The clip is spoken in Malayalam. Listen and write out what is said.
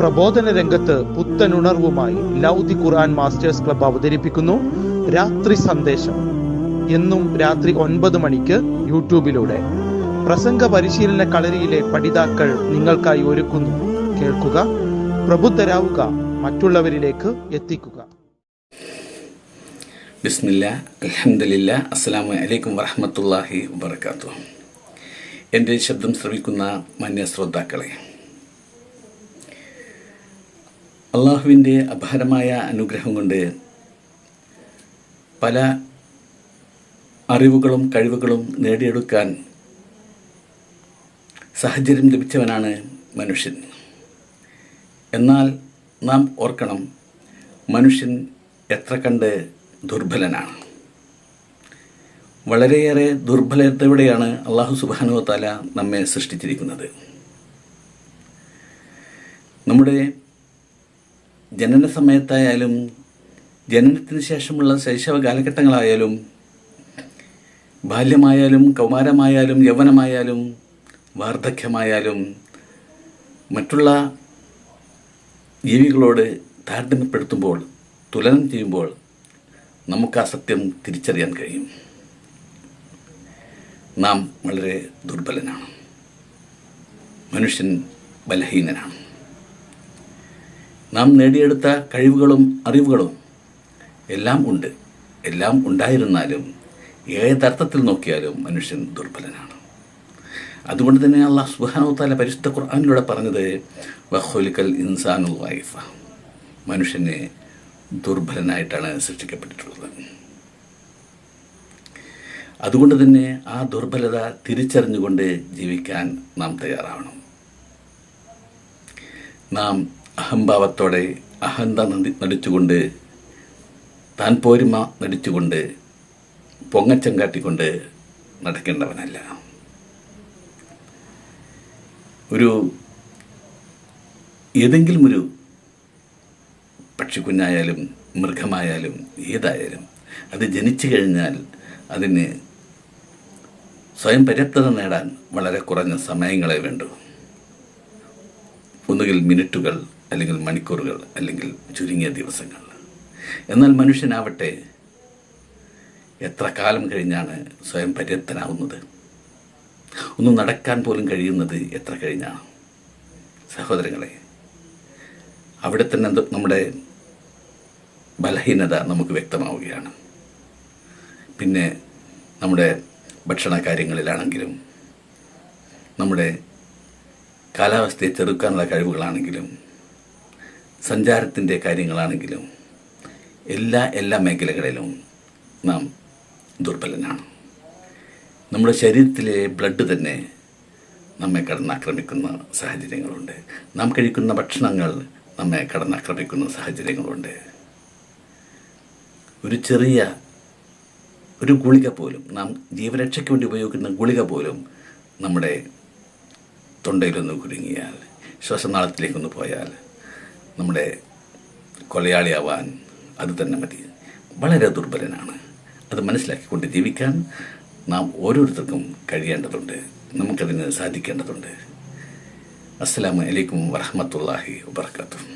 പ്രബോധന രംഗത്ത് പുത്തനുണർവുമായി ലൗദി ഖുർആൻ മാസ്റ്റേഴ്സ് ക്ലബ് അവതരിപ്പിക്കുന്നു. രാത്രി സന്ദേശം. എന്നും രാത്രി ഒൻപത് മണിക്ക് യൂട്യൂബിലൂടെ. പ്രസംഗ പരിശീലന കളരിയിലെ പഠിതാക്കൾ നിങ്ങൾക്കായി ഒരുക്കുന്നു. കേൾക്കുക പ്രബുദ്ധരാവുക മറ്റുള്ളവരിലേക്ക് എത്തിക്കുക. ബിസ്മില്ല അലഹമില്ല അസ്സാം വലൈക്കും വറഹമത്തല്ലാഹി വബർക്കാത്തു എന്റെ ശബ്ദം ശ്രവിക്കുന്ന മാന്യ ശ്രോതാക്കളെ അള്ളാഹുവിന്റെ അപാരമായ അനുഗ്രഹം കൊണ്ട് പല അറിവുകളും കഴിവുകളും നേടിയെടുക്കാൻ സാഹചര്യം ലഭിച്ചവനാണ് മനുഷ്യൻ. എന്നാൽ നാം ഓർക്കണം മനുഷ്യൻ എത്ര കണ്ട് ദുർബലനാണ്. വളരെയേറെ ദുർബലതയോടെയാണ് അള്ളാഹു സുബാനു താല നമ്മെ സൃഷ്ടിച്ചിരിക്കുന്നത്. നമ്മുടെ ജനന സമയത്തായാലും ജനനത്തിന് ശേഷമുള്ള ശൈശവ കാലഘട്ടങ്ങളായാലും ബാല്യമായാലും കൗമാരമായാലും യൗവനമായാലും വാർദ്ധക്യമായാലും മറ്റുള്ള ജീവികളോട് താരതമ്യപ്പെടുത്തുമ്പോൾ തുലനം ചെയ്യുമ്പോൾ നമുക്ക് ആ സത്യം തിരിച്ചറിയാൻ കഴിയും. നാം വളരെ ദുർബലനാണ്. മനുഷ്യൻ ബലഹീനനാണ്. നാം നേടിയെടുത്ത കഴിവുകളും അറിവുകളും എല്ലാം ഉണ്ട്. എല്ലാം ഉണ്ടായിരുന്നാലും ഏതർത്ഥത്തിൽ നോക്കിയാലും മനുഷ്യൻ ദുർബലനാണ്. അതുകൊണ്ട് തന്നെ അള്ളാഹ് സുബാനോ താല പരിശുദ്ധ ഖുർആാനിലൂടെ പറഞ്ഞത് വഹോലിക്കൽ ഇൻസാനു വൈഫ മനുഷ്യനെ ദുർബലനായിട്ടാണ് സൃഷ്ടിക്കപ്പെട്ടിട്ടുള്ളത്. അതുകൊണ്ട് തന്നെ ആ ദുർബലത തിരിച്ചറിഞ്ഞുകൊണ്ട് ജീവിക്കാൻ നാം തയ്യാറാവണം. നാം അഹംഭാവത്തോടെ അഹന്ത നടി നടിച്ചുകൊണ്ട് താൻ പോരുമ നടിച്ചുകൊണ്ട് പൊങ്ങച്ചം കാട്ടിക്കൊണ്ട് നടക്കേണ്ടവനല്ല. ഒരു ഏതെങ്കിലും ഒരു പക്ഷിക്കുഞ്ഞായാലും മൃഗമായാലും ഏതായാലും അത് ജനിച്ചു കഴിഞ്ഞാൽ അതിന് സ്വയം പര്യാപ്തത നേടാൻ വളരെ കുറഞ്ഞ സമയങ്ങളെ വേണ്ടു. ഒന്നുകിൽ മിനിറ്റുകൾ അല്ലെങ്കിൽ മണിക്കൂറുകൾ അല്ലെങ്കിൽ ചുരുങ്ങിയ ദിവസങ്ങൾ. എന്നാൽ മനുഷ്യനാവട്ടെ എത്ര കാലം കഴിഞ്ഞാണ് സ്വയം പര്യാപ്തനാവുന്നത് ഒന്ന് നടക്കാൻ പോലും കഴിയുന്നത് എത്ര കഴിഞ്ഞാണ്? സഹോദരങ്ങളെ അവിടെ തന്നെ നമ്മുടെ ബലഹീനത നമുക്ക് വ്യക്തമാവുകയാണ്. പിന്നെ നമ്മുടെ ഭക്ഷണ കാര്യങ്ങളിലാണെങ്കിലും നമ്മുടെ കാലാവസ്ഥയെ ചെറുക്കാനുള്ള കഴിവുകളാണെങ്കിലും സഞ്ചാരത്തിന്റെ കാര്യങ്ങളാണെങ്കിലും എല്ലാ എല്ലാ മേഖലകളിലും നാം ദുർബലനാണ്. നമ്മുടെ ശരീരത്തിലെ ബ്ലഡ് തന്നെ നമ്മെ കടന്നാക്രമിക്കുന്ന സാഹചര്യങ്ങളുണ്ട്. നാം കഴിക്കുന്ന ഭക്ഷണങ്ങൾ നമ്മെ കടന്നാക്രമിക്കുന്ന സാഹചര്യങ്ങളുണ്ട്. ഒരു ചെറിയ ഒരു ഗുളിക പോലും നാം ജീവരക്ഷയ്ക്ക് വേണ്ടി ഉപയോഗിക്കുന്ന ഗുളിക പോലും നമ്മുടെ തൊണ്ടയിലൊന്ന് കുരുങ്ങിയാൽ ശ്വാസനാളത്തിലേക്കൊന്ന് പോയാൽ നമ്മുടെ കൊലയാളിയാവാൻ അത് തന്നെ മതി. വളരെ ദുർബലനാണ്. അത് മനസ്സിലാക്കിക്കൊണ്ട് ജീവിക്കാൻ നാം ഓരോരുത്തർക്കും കഴിയേണ്ടതുണ്ട്. നമുക്കതിന് സാധിക്കേണ്ടതുണ്ട്. അസ്സാം വലൈക്കും വറഹമത്തല്ലാഹി വാത്തു